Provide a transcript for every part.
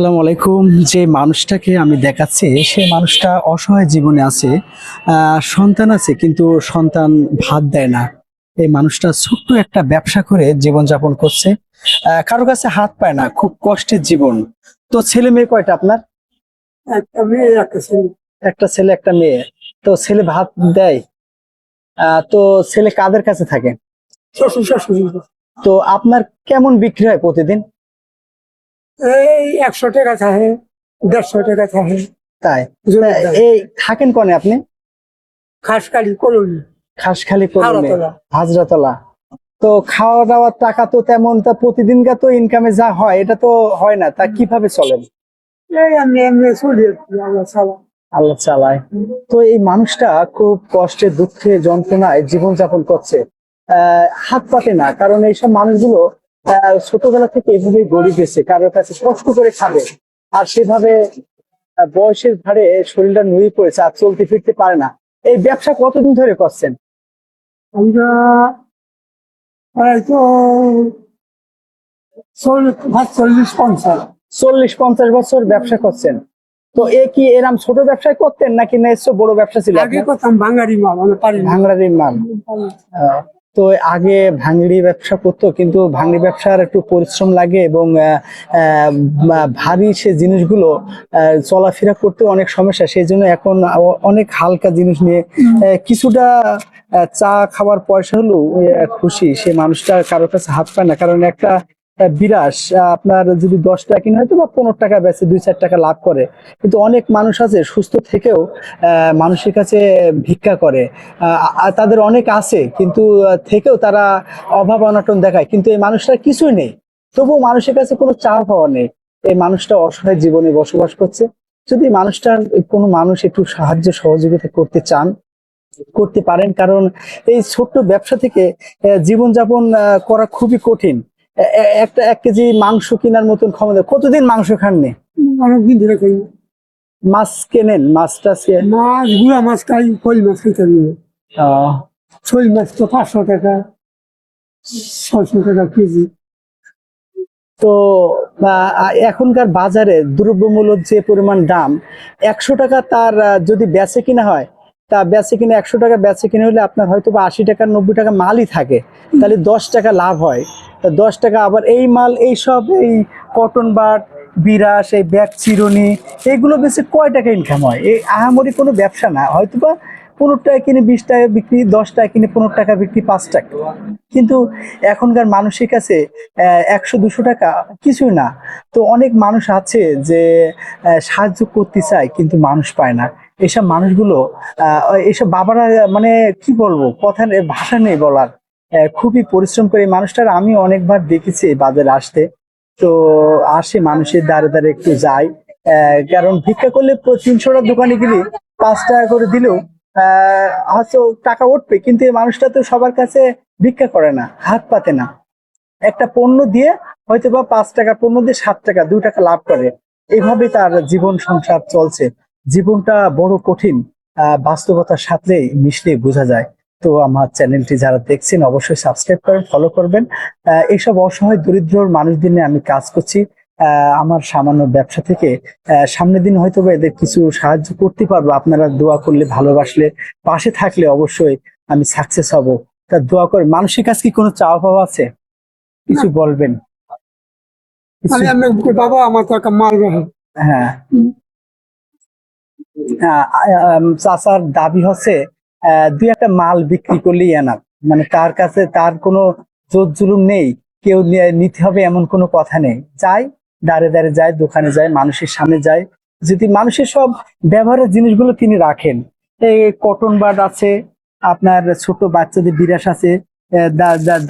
আসসালামু আলাইকুম। যে মানুষটাকে আমি দেখাচ্ছি সেই মানুষটা অসহায় জীবনে আছে সন্তান আছে কিন্তু সন্তান ভাত দেয় না। এই মানুষটা ছোট্ট একটা ব্যবসা করে জীবনযাপন করছে কারও কাছে হাত পায় না খুব কষ্টের জীবন। তো ছেলে মেয়ে কয়টা আপনার? একটা মেয়ে একটা ছেলে। একটা ছেলে একটা মেয়ে। তো ছেলে ভাত দেয় আহ, তো ছেলে কাদের কাছে থাকে? তো আপনার কেমন বিক্রি হয় প্রতিদিন? এই একশো টাকা থাকে দেড়শো টাকা থাকে। তাই? এই থাকেন কনে আপনি? খাসকালি কলোনি। খাসখালি হাওড়াতলা। হাজরাতলা। তো খাওয়া দাওয়ার টাকা তো তেমন তা প্রতিদিনকার তো ইনকামে যা হয় এটা তো হয় না। তা কীভাবে চলেন? এই আমি এমনি চলি আল্লাহ ছাড়া আল্লাহ চালায়। তো এই মানুষটা খুব কষ্টে দুঃখে যন্ত্রণায় জীবনযাপন করছে। আহ, হাত পাতে না কারণ এইসব মানুষগুলো ছোটবেলা থেকে এভাবেই গরিব গেছে কারোর কাছে কষ্ট করে খাবে। আর সেভাবে বয়সের ভারে শরীরটা নুয়ে পড়েছে আর চলতে ফিরতে পারে না। এই ব্যবসা কতদিন ধরে করছেন? আমরা চল্লিশ পঞ্চাশ। চল্লিশ পঞ্চাশ বছর ব্যবসা করছেন। তো এ কি এরম ছোট ব্যবসায় করতেন নাকি না বড় ব্যবসা ছিল আগে? করতাম বাঙালি মাল মানে পারি না। ভাঙড়ারি মাল। তো আগে ভাঙড়ি ব্যবসা করতো কিন্তু ভাঙড়ি ব্যবসার একটু পরিশ্রম লাগে এবং ভারী সে জিনিসগুলো চলাফেরা করতে অনেক সমস্যা। সেই জন্য এখন অনেক হালকা জিনিস নিয়ে কিছুটা চা খাওয়ার পয়সা হলেও খুশি। সে মানুষটা কারোর কাছে হাত পায় না। কারণ একটা আহ, আপনার যদি দশ টাকা কিনে হয়তো বা পনেরো টাকা বেচে দুই চার টাকা লাভ করে। কিন্তু অনেক মানুষ আছে সুস্থ থেকেও মানুষের কাছে ভিক্ষা করে। তাদের অনেক আছে কিন্তু থেকেও তারা অভাব অনটন দেখায়। কিন্তু এই মানুষটা কিছুই নেই। তবুও মানুষের কাছে কোনো চাওয়া পাওয়া নেই। এই মানুষটা অসহায় জীবনে বসবাস করছে। যদি মানুষটার কোনো মানুষ একটু সাহায্য সহযোগিতা করতে চান করতে পারেন। কারণ এই ছোট্ট ব্যবসা থেকে জীবনযাপন করা খুবই কঠিন। একটা এক কেজি মাংস কেনার মতন ক্ষমতা। কতদিন মাংস খাননি? অনেকদিন ধরে মাছ কেনেন? মাছটা সে- মাছ গুড়া মাছ খাই কই মাছ খেতে ছই মাছ তো পাঁচশো টাকা ছয়শো টাকা কেজি। তো এখনকার বাজারে দ্রব্যমূল্যের যে পরিমাণ দাম একশো টাকা তার যদি বেচে কিনা হয় তা বেচে কিনে একশো টাকা বেচে কিনে হলে আপনার হয়তো বা আশি টাকা নব্বই টাকা মালই থাকে। তাহলে দশ টাকা লাভ হয়। দশ টাকা, আবার এই মাল, এই সব, এই কটন বাট বিরাস এই ব্যাগ চিরুনি এইগুলো বেশি কয় টাকা ইনকাম হয়? এই আহামরি কোনো ব্যবসা না। হয়তো বা পনেরো টাকা কিনে বিশ টাকা বিক্রি, দশ টাকা কিনে পনেরো টাকা বিক্রি, পাঁচ টাকা। কিন্তু এখনকার মানুষের কাছে একশো, দুশো টাকা কিছুই না। তো অনেক মানুষ আছে যে সাহায্য করতে চায়, কিন্তু মানুষ পায় না। এসব মানুষগুলো এসব বাবারা মানে কি বলব? কথা ভাষা নেই বলার। খুবই পরিশ্রম করে মানুষটার। আমি অনেকবার দেখেছি এই বাজারে আসতে। তো আসে মানুষের দ্বারে দ্বারে একটু যায়। কারণ ভিক্ষা করলে তিনশোটা দোকানে গেলে পাঁচ টাকা করে দিলেও হয়তো টাকা উঠবে, কিন্তু এই মানুষটা তো সবার কাছে ভিক্ষা করে না, হাত পাতে না। একটা পণ্য দিয়ে হয়তো বা পাঁচ টাকা পণ্য দিয়ে সাত টাকা, দুই টাকা লাভ করে। এভাবে তার জীবন সংসার চলছে। জীবনটা বড় কঠিন বাস্তবতার সাথে মিশলে বোঝা যায়। তো আমার চ্যানেলটি যারা দেখছেন অবশ্যই সাবস্ক্রাইব করেন ফলো করবেন। এইসব অসহায় দরিদ্র মানুষদের নিয়ে আমি কাজ করছি। আমার সামান্য ব্যবসা থেকে সামনের দিন হয়তো বা এদের কিছু সাহায্য করতে পারব। আপনারা দোয়া করলে ভালোবাসলে পাশে থাকলে অবশ্যই আমি সাকসেস হব। তা দোয়া করে মানুষের কাছে কি কোনো চাওয়া পাওয়া আছে? কিছু বলবেন? আমি বাবা আমার তো একটা মাল হ্যাঁ। চাচার দাবি হচ্ছে দুই একটা মাল বিক্রি করলেই এনাফ। মানে তার কাছে তার কোনো জোর জুলুম নেই, কেউ নিতে হবে এমন কোনো কথা নেই। যাই দাঁড়ে দাঁড়ে যায় দোকানে যায় মানুষের সামনে যায় যদি মানুষের সব ব্যবহারের জিনিসগুলো তিনি রাখেন, এই কটন বাড আছে, আপনার ছোট বাচ্চাদের বিরাস আছে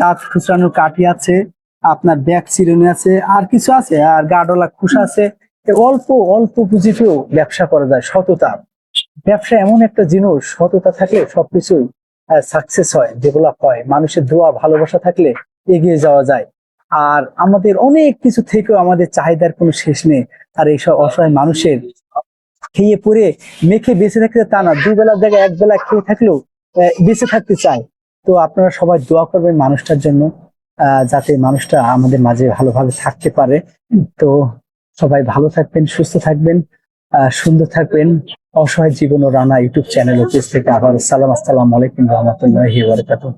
দাঁত খুচরানোর কাঠি আছে, আপনার ব্যাগ চিরুনি আছে, আর কিছু আছে, আর গাডলা খুশা আছে। অল্প অল্প পুঁজিতেও ব্যবসা করা যায়, সততা। ব্যবসা এমন একটা জিনিস, সততা থাকলে সবকিছুই সাকসেস হয় ডেভেলপ হয়। মানুষের দোয়া, ভালোবাসা থাকলে এগিয়ে যাওয়া যায়। আর আমাদের অনেক কিছু থেকেও আমাদের চাহিদার কোনো শেষ নেই। আর এইসব অসহায় মানুষের খেয়ে পরে মেখে বেঁচে থাকতে তা না। দুবেলার জায়গায় এক বেলা খেয়ে থাকলেও বেঁচে থাকতে চায়। তো আপনারা সবাই দোয়া করবেন মানুষটার জন্য যাতে মানুষটা আমাদের মাঝে ভালোভাবে থাকতে পারে। তো সবাই ভালো থাকবেন, সুস্থ থাকবেন। সুন্দর থাকবেন। অসহায় জীবন ও রানা ইউটিউব চ্যানেল পেজ থেকে আবার সালাম, আসসালাম আলাইকুম রহমতুল্লাহ ওয়া বারাকাতুহু।